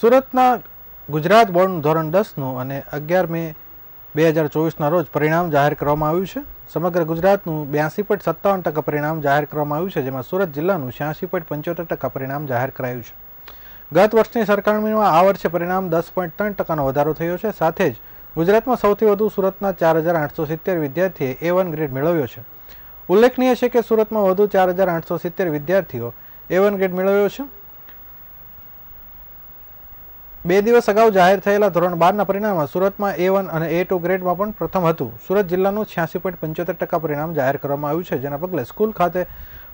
સુરતના ગુજરાત બોર્ડનું ધોરણ દસનું અને અગિયાર મે બે હજાર ચોવીસના રોજ પરિણામ જાહેર કરવામાં આવ્યું છે. સમગ્ર ગુજરાતનું બ્યાસી પોઈન્ટ સત્તાવન ટકા પરિણામ જાહેર કરવામાં આવ્યું છે, જેમાં સુરત જિલ્લાનું છ્યાસી પોઈન્ટ પંચોતેર ટકા પરિણામ જાહેર કરાયું છે. ગત વર્ષની સરખામણીમાં આ વર્ષે પરિણામ દસ પોઈન્ટ ત્રણ ટકાનો વધારો થયો છે. સાથે જ ગુજરાતમાં સૌથી વધુ સુરતના ચાર હજાર આઠસો સિત્તેર વિદ્યાર્થીએ એ વન ગ્રેડ મેળવ્યો છે. ઉલ્લેખનીય છે કે સુરતમાં વધુ ચાર હજાર આઠસો સિત્તેર વિદ્યાર્થીઓ એ વન ગ્રેડ મેળવ્યો છે. બે દિવસ અગાઉ જાહેર થયેલા ધોરણ બારના પરિણામમાં સુરતમાં એ વન અને એ ટુ ગ્રેડમાં પણ પ્રથમ હતું. સુરત જિલ્લાનું છ્યાસી પોઈન્ટ પંચોતેર ટકા પરિણામ જાહેર કરવામાં આવ્યું છે, જેના પગલે સ્કૂલ ખાતે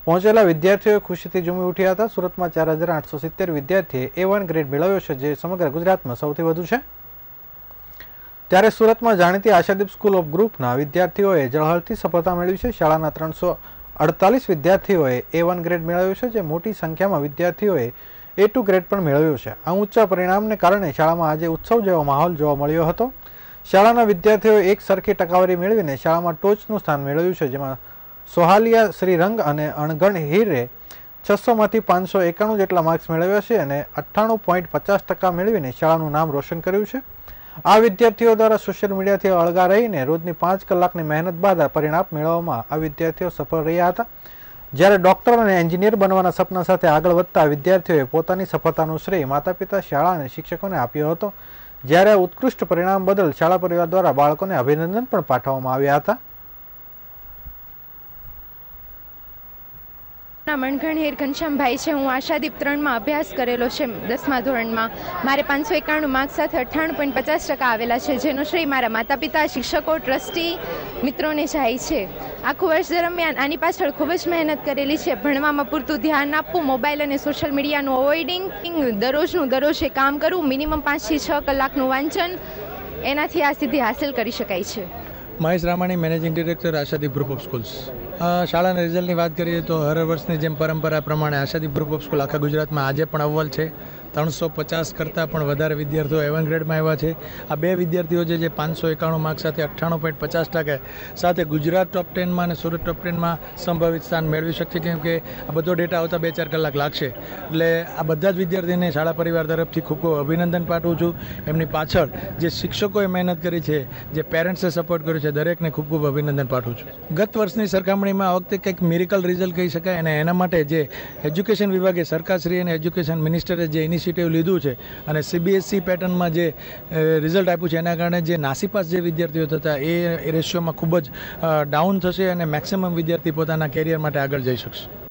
પહોંચેલા વિદ્યાર્થીઓએ ખુશીથી ઝૂમી ઉઠ્યા હતા. સુરતમાં ચાર હજાર આઠસો સિત્તેર વિદ્યાર્થીએ એ વન ગ્રેડ મેળવ્યો છે, જે સમગ્ર ગુજરાતમાં સૌથી વધુ છે. ત્યારે સુરતમાં જાણીતી આશાદીપ સ્કૂલ ઓફ ગ્રુપના વિદ્યાર્થીઓએ જળહળથી સફળતા મેળવી છે. શાળાના ત્રણસો અડતાલીસ વિદ્યાર્થીઓએ એ વન ગ્રેડ મેળવ્યો છે, જે મોટી સંખ્યામાં વિદ્યાર્થીઓએ એ ટુ ગ્રેડ પણ મેળવ્યું છે. આ ઊંચા પરિણામને કારણે શાળામાં આજે ઉત્સવ જેવો માહોલ જોવા મળ્યો હતો. શાળાના વિદ્યાર્થીઓએ એક સરખી ટકાવારી મેળવીને શાળામાં ટોચનું સ્થાન મેળવ્યું છે, જેમાં સોહાલિયા, શ્રીરંગ અને અણગણ હીરે છસોમાંથી પાંચસો એકાણું જેટલા માર્ક્સ મેળવ્યા છે અને અઠ્ઠાણું પોઈન્ટ પચાસ ટકા મેળવીને શાળાનું નામ રોશન કર્યું છે. આ વિદ્યાર્થીઓ દ્વારા સોશિયલ મીડિયાથી અળગા રહીને રોજની પાંચ કલાકની મહેનત બાદ આ પરિણામ મેળવવામાં આ વિદ્યાર્થીઓ સફળ રહ્યા હતા. જ્યારે ડોક્ટર અને એન્જિનિયર બનવાના સપના સાથે આગળ વધતા વિદ્યાર્થીઓએ પોતાની સફળતાનો શ્રેય માતા પિતા શાળા અને શિક્ષકોને આપ્યો હતો. જ્યારે ઉત્કૃષ્ટ પરિણામ બદલ શાળા પરિવાર દ્વારા બાળકોને અભિનંદન પણ પાઠવવામાં આવ્યા હતા. મણઘણહેર ઘનશ્યામભાઈ છે, હું આશાદીપ ત્રણમાં અભ્યાસ કરેલો છે, દસમા ધોરણમાં. મારે પાંચસો એકાણું માર્ક્સ સાથે અઠ્ઠાણું પોઈન્ટ પચાસ ટકા આવેલા છે, જેનો શ્રેય મારા માતા પિતા શિક્ષકો, ટ્રસ્ટી મિત્રોને જાય છે. આખું વર્ષ દરમિયાન આની પાછળ ખૂબ જ મહેનત કરેલી છે. ભણવામાં પૂરતું ધ્યાન આપવું, મોબાઈલ અને સોશિયલ મીડિયાનું અવોઇડિંગ, દરરોજનું દરરોજે કામ કરવું, મિનિમમ પાંચથી છ કલાકનું વાંચન, એનાથી આ સિદ્ધિ હાંસલ કરી શકાય છે. Mahesh Ramani, managing director, Ashadeep group of schools. શાળાના રિઝલ્ટની વાત કરીએ તો હર વર્ષની જેમ પરંપરા પ્રમાણે આશાદી ગ્રુપ ઓફ સ્કૂલ આખા ગુજરાતમાં આજે પણ અવ્વલ છે. ત્રણસો પચાસ કરતાં પણ વધારે વિદ્યાર્થીઓ એવન ગ્રેડમાં આવ્યા છે. આ બે વિદ્યાર્થીઓ જે પાંચસો એકાણું માર્ક સાથે અઠ્ઠાણું પોઈન્ટ પચાસ ટકા સાથે ગુજરાત ટોપ ટેનમાં અને સુરત ટોપ ટેનમાં સંભવિત સ્થાન મેળવી શકશે, કેમ કે આ બધો ડેટા આવતા બે ચાર કલાક લાગશે. એટલે આ બધા જ વિદ્યાર્થીને શાળા પરિવાર તરફથી ખૂબ ખૂબ અભિનંદન પાઠવું છું. એમની પાછળ જે શિક્ષકોએ મહેનત કરી છે, જે પેરેન્ટ્સે સપોર્ટ કર્યો છે, દરેકને ખૂબ ખૂબ અભિનંદન પાઠવું છું. ગત વર્ષની સરખામણીમાં આ વખતે કંઈક મિરિકલ રિઝલ્ટ કહી શકાય અને એના માટે જે એજ્યુકેશન વિભાગે સરકારશ્રી અને એજ્યુકેશન મિનિસ્ટરે જે ઇનિશિયેટિવ લીધું છે. અને સીબીએસસી પેટર્નમાં જે રિઝલ્ટ આપ્યું છે, એના કારણે જે નાસીપાસ જે વિદ્યાર્થીઓ થતા, એ રેશિયોમાં ખૂબ જ ડાઉન થશે અને મેક્સિમમ વિદ્યાર્થી પોતાના કેરિયર માટે આગળ જઈ શકશે.